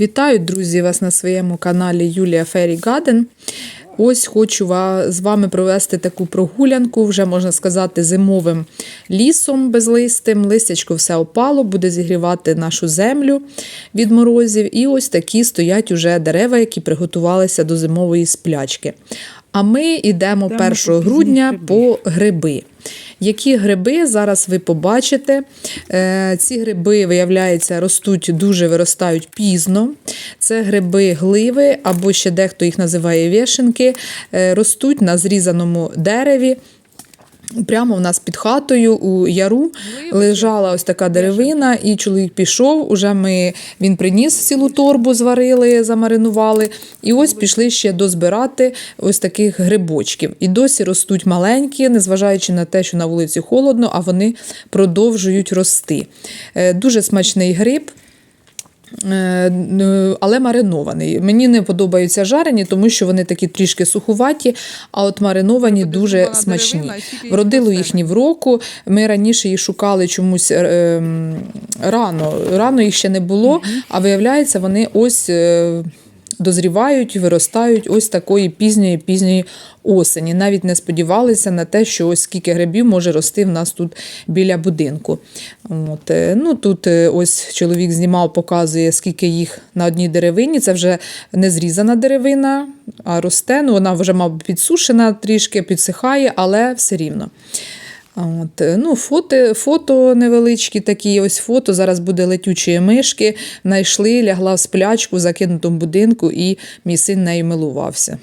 Вітаю, друзі, вас на своєму каналі Юлія Фері Гаден. Ось хочу з вами провести таку прогулянку, вже можна сказати, зимовим лісом безлистим. Листячко все опало, буде зігрівати нашу землю від морозів. І ось такі стоять уже дерева, які приготувалися до зимової сплячки. А ми йдемо Йдемо 1 грудня по гриби. Які гриби зараз ви побачите? Е, Ці гриби, виявляється, ростуть дуже виростають пізно. Це гриби гливи, або ще дехто їх називає вішенки, е, ростуть на зрізаному дереві. Прямо в нас під хатою у яру лежала ось така деревина, і чоловік пішов. Уже ми він приніс цілу торбу, зварили, замаринували. І ось пішли ще дозбирати ось таких грибочків. І досі ростуть маленькі, незважаючи на те, що на вулиці холодно, а вони продовжують рости. Е, Дуже смачний гриб. Е, е, Але маринований. Мені не подобаються жарені, тому що вони такі трішки сухуваті, а от мариновані дуже смачні. Вродило їхні в року. Ми раніше їх шукали чомусь е, ем, рано. Рано їх ще не було, а виявляється, вони ось. Дозрівають, виростають ось такої пізньої пізньої осені. Навіть не сподівалися на те, що ось скільки грибів може рости в нас тут біля будинку. От, е, ну, тут е, ось чоловік знімав, показує, скільки їх на одній деревині. Це вже не зрізана деревина, а росте. Ну, вона вже, мабуть, підсушена, трішки підсихає, але все рівно. От, е, ну, фото, фото невеличкі такі, ось фото. Зараз буде летючої мишки. Найшли, лягла в сплячку в закинутому будинку, і мій син нею милувався.